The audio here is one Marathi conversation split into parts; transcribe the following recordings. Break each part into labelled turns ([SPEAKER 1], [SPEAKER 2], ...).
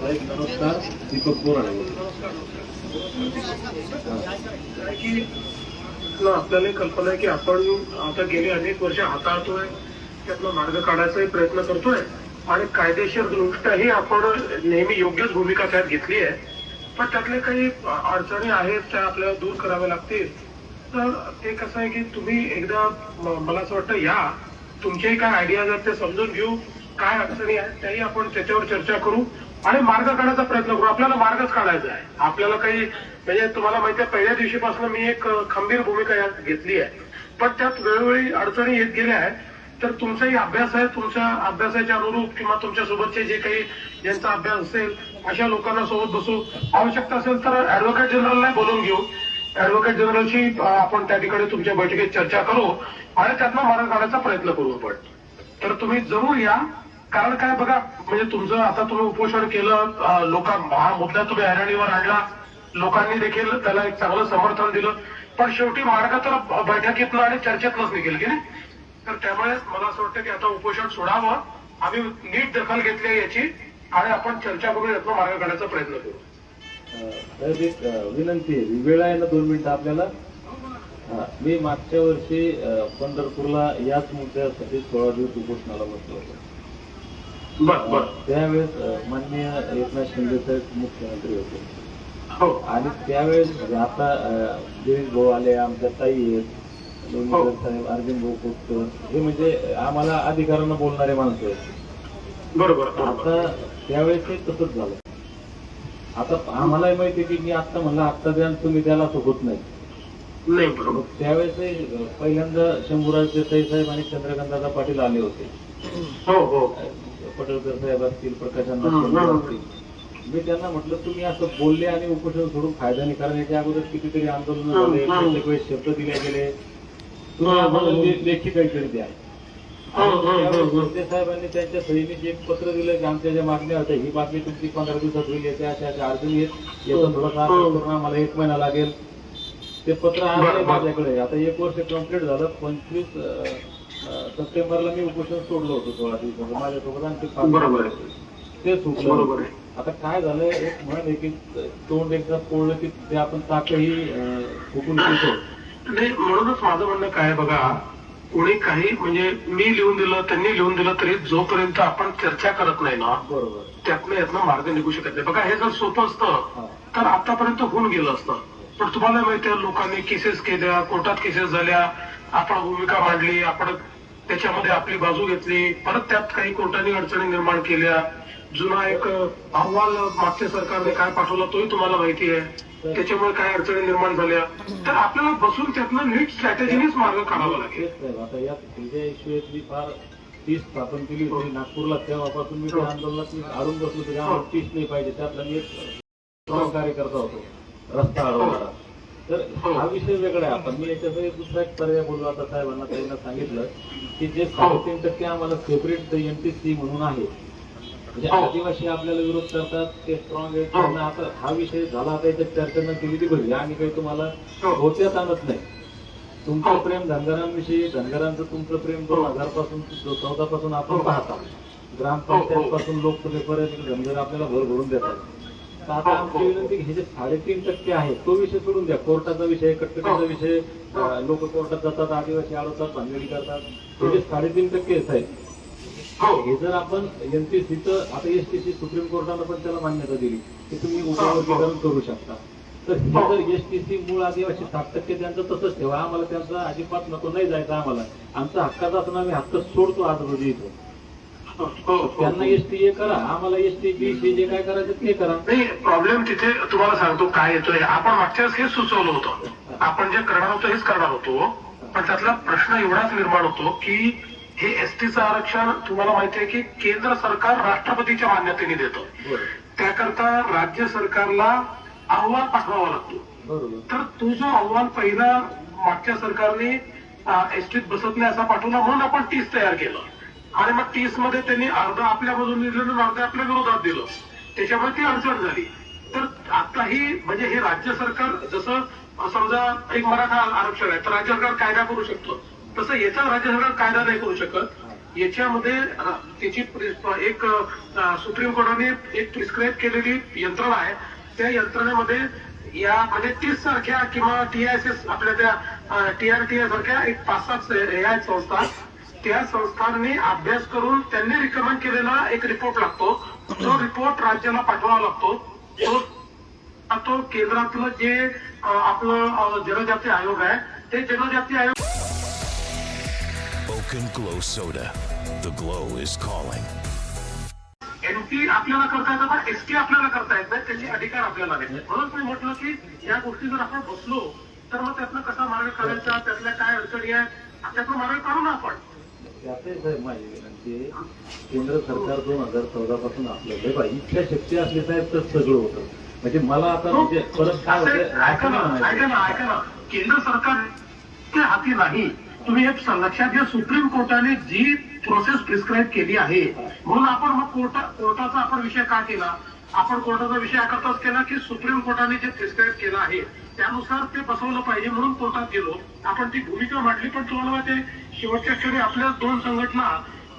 [SPEAKER 1] साहेब नमस्कार दीपक बोराडे
[SPEAKER 2] ना आपल्याला कल्पना आहे की आपण आता गेली अनेक वर्ष हाताळतोय त्यातला मार्ग काढायचाही प्रयत्न करतोय. आणि कायदेशीर दृष्ट्याही आपण नेहमी योग्यच भूमिका त्यात घेतली आहे. पण त्यातले काही अडचणी आहेत त्या आपल्याला दूर कराव्या लागतील. तर ते कसं आहे की तुम्ही एकदा मला असं वाटतं या तुमचेही काय आयडियाज आहेत ते समजून घेऊ. काय अडचणी आहेत त्याही आपण त्याच्यावर चर्चा करू आणि मार्ग काढायचा प्रयत्न करू. आपल्याला मार्गच काढायचा आहे. आपल्याला काही म्हणजे तुम्हाला माहिती आहे पहिल्या दिवशीपासून मी एक खंबीर भूमिका यात घेतली आहे. पण त्यात वेळोवेळी अडचणी येत गेल्या आहेत. तर तुमचाही अभ्यास आहे. तुमच्या अभ्यासाच्या अनुरूप किंवा तुमच्या सोबतचे जे काही ज्यांचा अभ्यास असेल अशा लोकांना सोबत बसू आवश्यकता असेल तर ऍडव्होकेट जनरलला बोलून घेऊ. ऍडव्होकेट जनरलशी आपण त्या ठिकाणी तुमच्या बैठकीत चर्चा करू. आणि त्यातनं मार्ग काढायचा प्रयत्न करू आपण. तर तुम्ही जरूर या. कारण काय बघा म्हणजे तुमचं आता तुम्ही उपोषण केलं लोक लोकां हा मुद्दा तुम्ही हैराणीवर आणला. लोकांनी देखील त्याला एक चांगलं समर्थन दिलं. पण शेवटी मार्ग तर बैठकीतनं आणि चर्चेतनंच निघेल की नाही? तर त्यामुळे मला असं वाटतं की आता उपोषण सोडावं. आम्ही नीट दखल घेतली आहे याची. आणि आपण चर्चा करून यातनं मार्ग काढायचा प्रयत्न करू.
[SPEAKER 1] एक अं, विनंती आहे. वेळ आहे ना दोन मिनिटं आपल्याला? हा, मी मागच्या वर्षी पंढरपूरला याच मुद्द्यासाठी सोळा दिवस उपोषणाला बसलो होतो. त्यावेळेस माननीय एकनाथ शिंदे साहेब मुख्यमंत्री होते.
[SPEAKER 2] हो.
[SPEAKER 1] आणि त्यावेळेस म्हणजे आता गिरीश भाऊ आले आमच्या ताई आहेत लोणीकर साहेब अर्जुन भाऊ कोटकर हे म्हणजे आम्हाला अधिकारानं बोलणारे माणसं आहेत.
[SPEAKER 2] बरोबर बरोबर.
[SPEAKER 1] आता त्यावेळेस हे तसंच झालं. आता आम्हालाही माहिती आहे की मी आता म्हणलं आत्ता द्या आणि तुम्ही त्याला असं होत नाही.
[SPEAKER 2] नाही बरोबर.
[SPEAKER 1] मग त्यावेळेस पहिल्यांदा शंभूराज देसाई साहेब आणि चंद्रकांतदादा पाटील आले होते.
[SPEAKER 2] हो हो.
[SPEAKER 1] पटलकर साहेब असतील प्रकाश
[SPEAKER 2] हम्म,
[SPEAKER 1] अण्णा
[SPEAKER 2] हम्म.
[SPEAKER 1] असतील मी त्यांना म्हटलं तुम्ही असं बोलले आणि उपोषण सोडून फायदा नाही कारण याच्या अगोदर कितीतरी आंदोलन झाले. प्रत्येक वेळेस शब्द दिले गेले. तुम्ही आम्हाला लेखी काहीतरी द्या. साहेबांनी त्यांच्या सैनिक एक पत्र दिलं की आमच्या ज्या मागण्या होत्या ही बातमी तुमची पंधरा दिवसात होईल याच्या अशा अशा अडचणी आहेत. याचा थोडासा आम्हाला एक महिना लागेल. ते पत्र आहे. माझ्याकडे. आता एक वर्ष कंप्लीट झालं. पंचवीस सप्टेंबरला मी उपोषण सोडलं होतं सोळा दिवसाचं माझ्यासोबत
[SPEAKER 2] आहे.
[SPEAKER 1] ते सुटलं. आता काय झालंय एक म्हण की तोंड एकदा पोळलं की ते आपण ताकही फुकून
[SPEAKER 2] म्हणूनच माझं म्हणणं काय बघा कोणी काही म्हणजे मी लिहून दिलं त्यांनी लिहून दिलं तरी जोपर्यंत आपण चर्चा करत नाही ना
[SPEAKER 1] बरोबर.
[SPEAKER 2] त्यातनं यातनं मार्ग निघू शकत नाही. बघा हे जर सोपं. असतं तर आतापर्यंत होऊन गेलं असतं. पण तुम्हाला माहिती आहे लोकांनी केसेस केल्या कोर्टात केसेस झाल्या आपण भूमिका मांडली आपण त्याच्यामध्ये आपली बाजू घेतली परत त्यात काही कोर्टाने अडचणी निर्माण केल्या जुना एक अहवाल मागच्या सरकारने काय पाठवला तोही तुम्हाला माहिती आहे. त्याच्यामुळे काय अडचणी निर्माण झाल्या. तर आपल्याला बसून त्यातनं नीट स्ट्रॅटेजीनेच मार्ग काढावा लागेल.
[SPEAKER 1] आता यात तुझ्या इश्यूतली फार तीस स्थापन केली होती. नागपूरला तेव्हापासून मी त्या आंदोलनात मी बसलो तरी आम्हाला तीस नाही पाहिजे. त्यातला मी एक strong कार्यकर्ता होतो. रस्ता अडवणारा तर हा. विषय वेगळा आहे. आपण मी याच्यामध्ये दुसरा एक पर्याय बोललो. आता साहेबांना त्यांना सांगितलं की जे साडेतीन टक्के आम्हाला सेपरेट एनटीसी म्हणून आहे म्हणजे
[SPEAKER 2] हो.
[SPEAKER 1] आदिवासी आपल्याला विरोध करतात ते स्ट्रॉंग आहे त्यांना आता हा विषय झाला आता याच्यात चर्चा न केली ती बरी आम्ही काही तुम्हाला
[SPEAKER 2] हो.
[SPEAKER 1] होत्यात आणत नाही. तुमचं प्रेम धनगरांविषयी धनगरांचं तुमचं प्रेम दोन हजारपासून चौदा पासून आपण पाहता. ग्रामपंचायत पासून लोकसभेपर्यंत धनगर आपल्याला भर भरून देतात. तर आता आमची विनंती हे जे साडेतीन टक्के आहे तो विषय सोडून द्या. कोर्टाचा विषय कटकटीचा विषय लोक कोर्टात जातात आदिवासी अडवतात भांडणी करतात. हे जे साडेतीन टक्के आहेत साहेब,
[SPEAKER 2] हो.
[SPEAKER 1] हे जर आपण एनटीसीचं आता एसटीसी सुप्रीम कोर्टानं पण त्याला मान्यता दिली की तुम्ही उपवर्गीकरण करू शकता. तर हे जर एसटीसी मूळ आदिवासी साठ टक्के त्यांचं तसंच ठेवा. आम्हाला त्यांचा अजिबात नको नाही जायचं आम्हाला. आमचा हक्काचा असं आम्ही हक्क सोडतो आज रोजी इथं.
[SPEAKER 2] हो, हो, हो.
[SPEAKER 1] त्यांना एसटी हे करा. आम्हाला एसटी बी जे काय करायचं ते करा.
[SPEAKER 2] नाही प्रॉब्लेम तिथे तुम्हाला सांगतो काय येतोय. आपण मागच्या हेच सुचवलं होतं. आपण जे करणार होतो हेच करणार होतो. पण त्यातला प्रश्न एवढाच निर्माण होतो की हे एसटीचं आरक्षण तुम्हाला माहिती आहे की केंद्र सरकार राष्ट्रपतीच्या मान्यतेने देतं. त्याकरता राज्य सरकारला अहवाल पाठवावा लागतो. तर तो जो अहवाल पहिला मागच्या सरकारने एसटीत बसत नाही असा पाठवला म्हणून आपण टीस तयार केलं. आणि मग टीसमध्ये त्यांनी अर्ध आपल्या बाजूने दिलं आणि अर्ध आपल्या विरोधात दिलं. त्याच्यामुळे ती अडचण झाली. तर आताही म्हणजे हे राज्य सरकार जसं समजा एक मराठा आरक्षण आहे तर राज्य सरकार कायदा करू शकतो. तसं याचा राज्य सरकार कायदा नाही करू शकत. याच्यामध्ये त्याची एक सुप्रीम कोर्टाने एक प्रिस्क्राईब केलेली यंत्रणा आहे. त्या यंत्रणेमध्ये या म्हणजे तीस सारख्या किंवा टीआयएसएस आपल्या त्या टीआरटीए सारख्या एक पाच सात हे संस्था. त्या संस्थांनी अभ्यास करून त्यांनी रिकमेंड केलेला एक रिपोर्ट लागतो. तो रिपोर्ट राज्याला पाठवावा लागतो. तो तो केंद्रातलं जे आपलं जनजाती आयोग आहे ते जनजाती आयोग
[SPEAKER 3] Oaken Glow Soda. The glow is calling.
[SPEAKER 2] एनटी आपल्याला करता येतं पण एसटी आपल्याला करता येत नाही त्याचे अधिकार आपल्याला नाही म्हणून मी म्हटलं की या गोष्टी जर आपण बसलो तर मग त्यातनं कसा मार्ग काढायचा त्यातल्या काय अडचणी आहे त्यातनं मार्ग काढू ना आपण.
[SPEAKER 1] त्यातही साहेब माझी विनंती आहे, केंद्र सरकार दोन हजार चौदा पासून आपल्याकडे इतक्या शक्ती असली साहेब तर सगळं होतं. म्हणजे मला आता म्हणजे परत काय होतं
[SPEAKER 2] ऐका ना ऐका ना ऐका ना. केंद्र सरकार हाती नाही. तुम्ही एक लक्षात घ्या सुप्रीम कोर्टाने जी प्रोसेस प्रिस्क्राईब केली आहे म्हणून आपण मग कोर्टा कोर्टाचा आपण विषय का केला? आपण कोर्टाचा विषय करताच केला की सुप्रीम कोर्टाने जे प्रिस्क्राईब केलं आहे त्यानुसार ते बसवलं पाहिजे म्हणून कोर्टात गेलो. आपण ती भूमिका मांडली पण तुम्हाला माहिती शेवटच्या क्षणी आपल्या दोन संघटना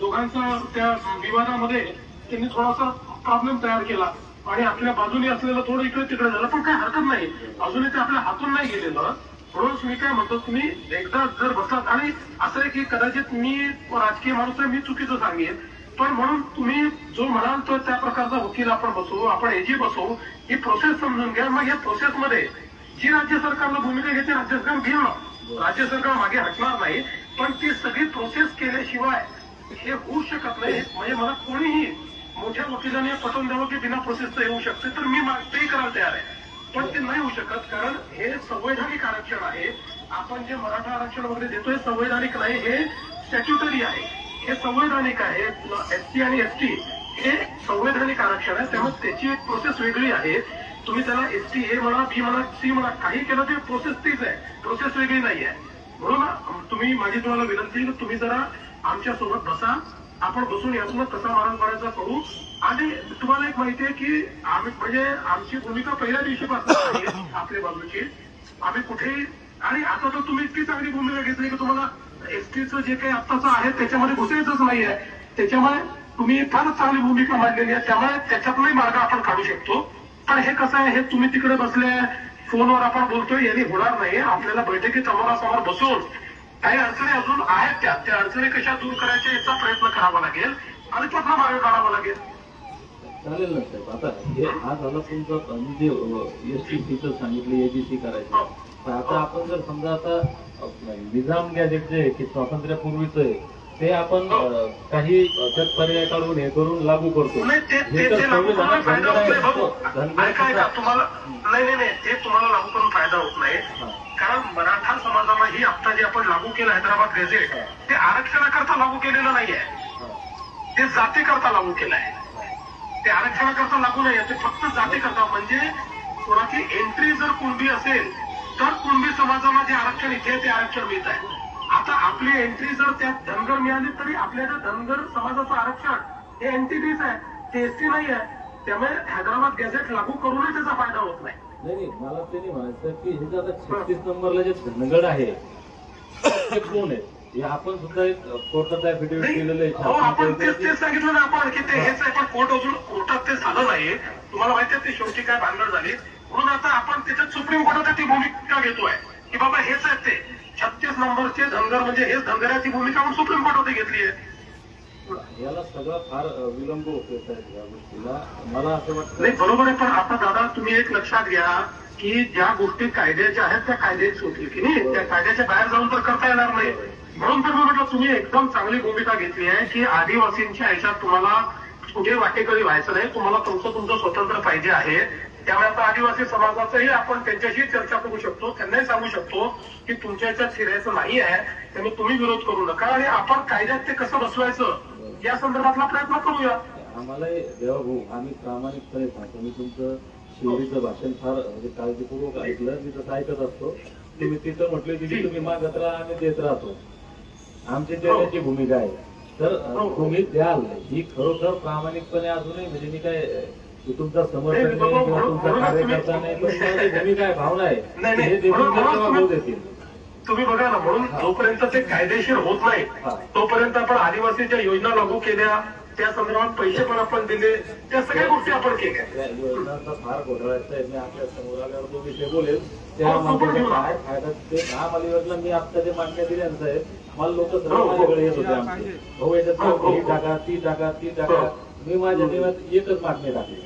[SPEAKER 2] दोघांचा त्या विवादामध्ये त्यांनी थोडासा प्रॉब्लेम तयार केला. आणि आपल्या बाजूने असलेलं थोडं इकडे तिकडे झालं पण काही हरकत नाही. अजूनही ते आपल्या हातून नाही गेलेलं. म्हणून मी काय म्हणतो तुम्ही एकदा जर बसलात आणि असं आहे की कदाचित मी राजकीय माणूस आहे मी चुकीचं सांगेन पण म्हणून तुम्ही जो म्हणाल तो त्या प्रकारचा वकील आपण बसवू आपण एजी बसवू ही प्रोसेस समजून घ्या. मग या प्रोसेसमध्ये जी राज्य सरकारला भूमिका घेते राज्य सरकार घेईल राज्य सरकार मागे हटणार नाही पण ती सगळी प्रोसेस केल्याशिवाय हे होऊ शकत नाही. म्हणजे मला कोणीही मोठ्या वकिलाने पटवून द्यावं की बिना प्रोसेसचं येऊ शकते तर मी ते तेही करायला तयार आहे. पण ते नाही होऊ शकत कारण हे संवैधानिक आरक्षण आहे. आपण जे मराठा आरक्षण वगैरे देतोय संवैधानिक नाही हे स्टॅच्युटरी आहे. हे संवैधानिक आहे. एस आणि एस टी हे संवैधानिक आरक्षण आहे. त्यामुळे त्याची एक प्रोसेस वेगळी आहे. तुम्ही त्याला एस टी ए म्हणा बी म्हणा सी म्हणा काही केलं ते प्रोसेस तीच आहे. प्रोसेस वेगळी नाही आहे म्हणून तुम्ही माझी तुम्हाला विनंती तुम्ही जरा आमच्यासोबत बसा. आपण बसून यातून कसा मारण करायचा करू? आणि तुम्हाला एक माहिती आहे की आम्ही म्हणजे आमची भूमिका पहिल्या दिवशीपासून आहे आपल्या बाजूची. आम्ही कुठेही आणि आता तर तुम्ही इतकी चांगली भूमिका घेतली की तुम्हाला एसटीचं जे काही आत्ताचं आहे त्याच्यामध्ये घुसायचंच नाही आहे त्याच्यामुळे तुम्ही फारच चांगली भूमिका मांडलेली आहे. त्यामुळे त्याच्यातूनही मार्ग आपण काढू शकतो. पण हे कसं आहे? हे तुम्ही तिकडे बसले फोनवर आपण बोलतोय यांनी होणार नाही आपल्याला बैठकीत समोरासमोर बसून काही अडचणी अजून आहेत त्या. त्या अडचणी कशा दूर करायच्या याचा प्रयत्न करावा लागेल आणि त्यातला मार्ग काढावा लागेल.
[SPEAKER 1] चालेल ना साहेब. आता हे हा झाला तुमचा म्हणजे एस टी सीचं सांगितलं एबीसी करायचं. पण आता आपण जर समजा आता निजाम गॅजेट जे आहे की स्वातंत्र्यापूर्वीच आहे ते आपण अ, काही त्यात पर्याय काढून हे करून लागू करतो.
[SPEAKER 2] नाही ते
[SPEAKER 1] हे तर संविधानात धनगर
[SPEAKER 2] तुम्हाला नाही नाही नाही. ते तुम्हाला लागू करून फायदा होत नाही.
[SPEAKER 1] हा.
[SPEAKER 2] कारण मराठा समाजाला ही आता जे आपण लागू केलं हैदराबाद गॅझेट ते आरक्षणाकरता लागू केलेलं नाहीये.
[SPEAKER 1] हा.
[SPEAKER 2] ते जातीकरता लागू केलं आहे ते आरक्षणाकरता लागू नाही ते फक्त जातीकरता. म्हणजे कोणाची एंट्री जर कुणबी असेल तर कुणबी समाजाला जे आरक्षण इथे आहे ते आरक्षण मिळत आहे. आता आपली एंट्री जर त्यात धनगर मिळाली तरी आपल्या त्या धनगर समाजाचं आरक्षण हे एनटीटीच आहे ते एसटी नाही आहे त्यामुळे हैदराबाद गॅझेट लागू करूनही त्याचा फायदा होत नाही.
[SPEAKER 1] नाही नाही मला ते नाही म्हणायचं की हे जे आता छत्तीस नंबरला जे धनगड आहे ते कोण आहे? हे आपण सुद्धा एक कोर्टात ऍफिडेव्हिट
[SPEAKER 2] नाही,
[SPEAKER 1] केलेलं
[SPEAKER 2] हो आपण तेच
[SPEAKER 1] आहे
[SPEAKER 2] तेच सांगितलं ना आपण की ते हेच आहे पण कोर्ट अजून कोर्टात ते झालं नाही तुम्हाला माहिती आहे ते शेवटी काय भांडण झाली? म्हणून आता आपण त्याच्यात सुप्रीम कोर्टात ती भूमिका घेतोय. की बाबा हेच आहेत ते. छत्तीस नंबरचे धनगर म्हणजे हेच धनगराची भूमिका आपण सुप्रीम कोर्टात घेतली आहे.
[SPEAKER 1] याला सगळा फार विलंब साहेब या गोष्टीला. मला असं वाटतं
[SPEAKER 2] नाही बरोबर आहे पण आता दादा तुम्ही एक लक्षात घ्या की ज्या गोष्टी कायद्याच्या आहेत त्या कायद्याच होतील की नाही? त्या कायद्याच्या बाहेर जाऊन तर करता येणार नाही. म्हणून तर मी म्हटलं तुम्ही एकदम चांगली भूमिका घेतली आहे की आदिवासींच्या ह्याच्यात तुम्हाला कुठे वाटेकरी व्हायचं नाही. तुम्हाला तुमचं तुमचं स्वतंत्र पाहिजे आहे. त्यामुळे आता आदिवासी समाजाचंही आपण त्यांच्याशी चर्चा करू शकतो. त्यांनाही सांगू शकतो की तुमच्या याच्यात शिरायचं नाही आहे. त्यामुळे तुम्ही विरोध करू नका. आणि आपण कायद्यात ते कसं बसवायचं? या संदर्भातला प्रयत्न करूया.
[SPEAKER 1] आम्हाला देवा भाऊ आम्ही प्रामाणिकपणे सांगतो मी तुमचं शिवरीचं भाषण फार म्हणजे काळजीपूर्वक ऐकलं. मी तसं ऐकत असतो. तुम्ही तिथं म्हटले की तुम्ही मागत राहा आम्ही देत राहतो. आमची देण्याची भूमिका आहे. तर अ, तुम्ही द्याल. ही खरोखर प्रामाणिकपणे अजूनही म्हणजे मी काय तुमचा
[SPEAKER 2] नाही, बाबा,
[SPEAKER 1] किंवा तुमचा कार्यकर्ता नाही पण भूमिका आहे भावना आहे हे देतील.
[SPEAKER 2] तुम्ही- बघा ना म्हणून जोपर्यंत ते कायदेशीर होत नाही. तोपर्यंत आपण आदिवासीच्या योजना लागू केल्या त्या संदर्भात पैसे पण आपण दिले त्या सगळ्या गोष्टी आपण केल्या.
[SPEAKER 1] फार मी आपल्यासमोर आल्यावर तो विषय बोलेल. त्या
[SPEAKER 2] हो, तो पण
[SPEAKER 1] माध्यमात
[SPEAKER 2] घेऊ ना.
[SPEAKER 1] काय फायदा? ते महापालिकेला मी आता जे मान्य दिले ना साहेब मला लोक
[SPEAKER 2] हो,
[SPEAKER 1] सर्व
[SPEAKER 2] हो.
[SPEAKER 1] माझ्याकडे येत होते आमचे. भाऊ याच्यात
[SPEAKER 2] हो, हो.
[SPEAKER 1] टाका ती टाका ती
[SPEAKER 2] हो.
[SPEAKER 1] मी माझ्या देवात एकच मागणी टाकली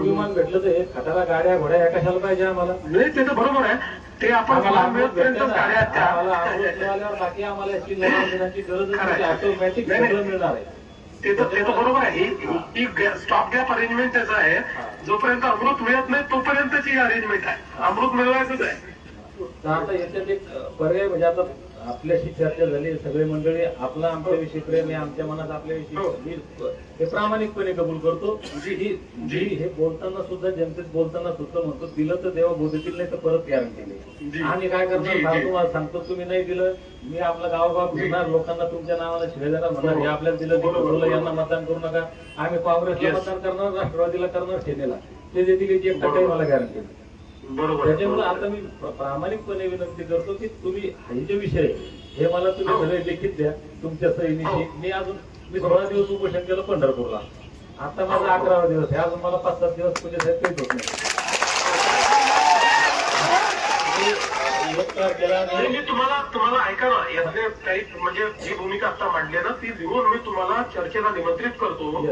[SPEAKER 1] विमान भेटलं तर खटारा गाड्या घोड्या कशाला पाहिजे आम्हाला?
[SPEAKER 2] नाही ते तर बरोबर आहे. ते आपण
[SPEAKER 1] बाकी आम्हाला याची. ऑटोमॅटिक
[SPEAKER 2] नाही.
[SPEAKER 1] सगळं मिळणार आहे.
[SPEAKER 2] ते तर ते तर बरोबर आहे. ही- स्टॉप गॅप अरेंजमेंट त्याचं आहे. जोपर्यंत अमृत मिळत नाही तोपर्यंतची अरेंजमेंट आहे. अमृत मिळवायचंच आहे.
[SPEAKER 1] आता याच्यात एक पर्याय म्हणजे आता आपल्याशी चर्चा झाली सगळी मंडळी आपला आमच्याविषयी प्रेम आहे आमच्या मनात आपल्याविषयी
[SPEAKER 2] हो.
[SPEAKER 1] मी हे प्रामाणिकपणे कबूल करतो
[SPEAKER 2] जी.
[SPEAKER 1] जी हे बोलताना सुद्धा जनतेत बोलताना सुद्धा म्हणतो दिलं तर देवा बोधतील नाही तर परत गॅरंटी
[SPEAKER 2] जी.
[SPEAKER 1] नाही आणि काय करणार
[SPEAKER 2] जी, जी.
[SPEAKER 1] तुम्हाला सांगतो तुम्ही नाही दिलं मी आपला गावोगाव फिरणार लोकांना तुमच्या नावाला शिवाय देणार म्हणणार हे आपल्याला दिलं. बोललं यांना मतदान करू नका आम्ही काँग्रेसला. मतदान करणार राष्ट्रवादीला करणार सेनेला ते देतील एक टक्काही मला गॅरंटी
[SPEAKER 2] बरोबर.
[SPEAKER 1] त्याच्यामुळे आता मी प्र- प्रामाणिकपणे विनंती करतो की तुम्ही हे जे विषय हे मला तुम्ही
[SPEAKER 2] हो.
[SPEAKER 1] सगळे लिखित द्या. तुमच्या सहीनिशी मी अजून मी सोळा दिवस उपोषण केलं पंढरपूरला. आता माझा अकरावा दिवस आहे. अजून मला पाच सात दिवस पुणे साहेब काहीच होत नाही मी
[SPEAKER 2] तुम्हाला तुम्हाला ऐका ना यातले काही म्हणजे जी भूमिका आता मांडली ना ती लिहून मी तुम्हाला चर्चेला निमंत्रित करतो.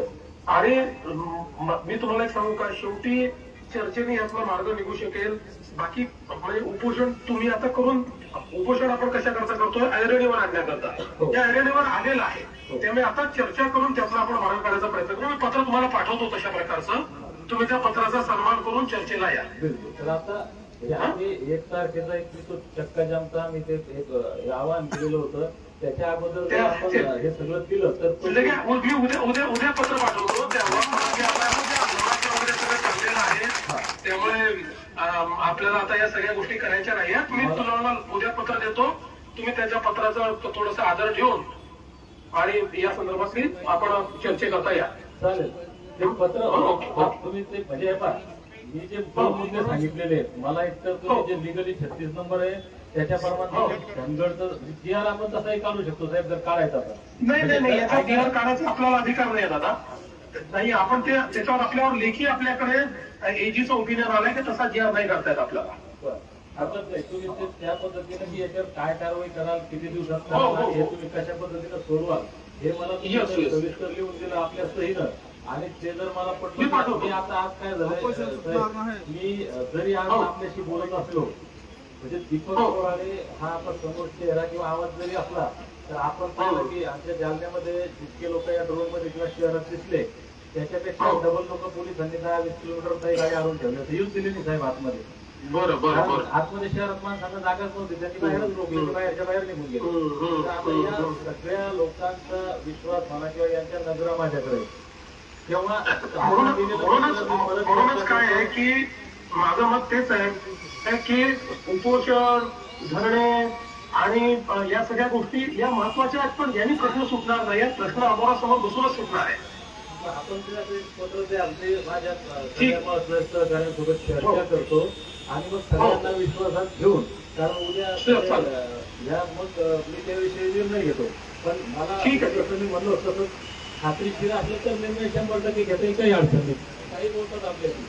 [SPEAKER 2] आणि म- मी तुम्हाला एक सांगू का? शेवटी चर्चेने यातला मार्ग निघू शकेल बाकी म्हणजे उपोषण तुम्ही आता करून उपोषण आपण कशा करता करतोय ऐरणीवर आणण्याकरता
[SPEAKER 1] हो.
[SPEAKER 2] त्या ऐरणीवर आलेलं आहे
[SPEAKER 1] हो.
[SPEAKER 2] त्यामुळे आता चर्चा करून त्यातला आपण मार्ग काढायचा प्रयत्न करू मी पत्र तुम्हाला पाठवतो तशा प्रकारचं तुम्ही त्या पत्राचा सन्मान करून चर्चेला या
[SPEAKER 1] तर आता हे एक तारखेचा एक तो चक्का जामचा आम्ही ते एक आवाहन केलेलं होतं त्याच्या अगोदर हे सगळं केलं तर
[SPEAKER 2] म्हणजे मी उद्या उद्या उद्या पत्र पाठवतो तेव्हा म्हणजे आता उद्या आंदोलनाचं वगैरे सगळं चाललेलं आहे त्यामुळे आपल्याला आता या सगळ्या गोष्टी करायच्या नाही मी तुम्हाला उद्या पत्र देतो. तुम्ही त्याच्या पत्राचा थोडासा आदर ठेवून आणि या संदर्भातली आपण चर्चेकरता या.
[SPEAKER 1] चालेल. पत्र
[SPEAKER 2] ओके.
[SPEAKER 1] आप- तुम्ही ते म्हणजे हे मी जे दोन मुद्दे सांगितलेले आहेत मला एक तर
[SPEAKER 2] हो.
[SPEAKER 1] जे लिगली छत्तीस नंबर आहे त्याच्याप्रमाणे धनगडचं जी आर आपण तसाही काढू शकतो साहेब जर काढायचा
[SPEAKER 2] नाही नाही नाही. याचा बिहार काढायचा आपल्याला अधिकार नाही दादा. नाही आपण ते त्याच्यावर आपल्यावर लेखी आपल्याकडे एजीचं ओपिनियन आलंय की तसा जी आर नाही करतायत आपल्याला
[SPEAKER 1] ते त्या पद्धतीने की याच्यावर काय कारवाई कराल किती दिवसात
[SPEAKER 2] हो,
[SPEAKER 1] कराल
[SPEAKER 2] हो,
[SPEAKER 1] हे
[SPEAKER 2] हो.
[SPEAKER 1] तुम्ही कशा पद्धतीने सोडवाल हे मला. सविस्तर लिहून दिलं आपल्या सहीनं आणि ते जर मला
[SPEAKER 2] मी
[SPEAKER 1] पटलं. मी आता आज काय साहेब, मी जरी आज
[SPEAKER 2] हो.
[SPEAKER 1] आपल्याशी बोलत असलो म्हणजे दीपक
[SPEAKER 2] हो.
[SPEAKER 1] कोराडे हा आपण समोर चेहरा किंवा आवाज जरी असला तर आपण पाहिलं की आमच्या जालन्यामध्ये जितके लोक या ड्रोनमध्ये किंवा शहरात दिसले त्याच्यापेक्षा
[SPEAKER 2] हो.
[SPEAKER 1] डबल लोक पोलिसांनी दहा वीस किलोमीटर काही गाडी आणून ठेवली. तर येऊन दिली नाही साहेब आतमध्ये.
[SPEAKER 2] बरं बरं
[SPEAKER 1] कारण
[SPEAKER 2] बरं.
[SPEAKER 1] आतमध्ये शहरात माणसांना जागाच नव्हती. त्यांनी बाहेरच रोखले बाहेरच्या बाहेर निघून गेले. आता या. सगळ्या लोकांचा विश्वास म्हणा किंवा यांच्या नजरा माझ्याकडे. तेव्हा आपण
[SPEAKER 2] म्हणूनच काय आहे की माझं मत तेच आहे आहे की उपोषण धरणे आणि या सगळ्या गोष्टी या महत्त्वाच्या आहेत पण यांनी प्रश्न सुटणार नाही. प्रश्न अमोरासमोर बसूनच सुटणार आहे.
[SPEAKER 1] आपण ते ते माझ्या सहकाऱ्यांसोबत
[SPEAKER 2] हो.
[SPEAKER 1] चर्चा करतो. आणि मग सगळ्यांना विश्वासात घेऊन कारण उद्या या मग मी त्याविषयी निर्णय घेतो. पण मला
[SPEAKER 2] ठीक आहे.
[SPEAKER 1] जसं मी म्हणलो तसं खात्रीशीर असलं तर निर्णय शंभर टक्के घेता काही अडचण नाही. काही बोलतात आपल्याशी.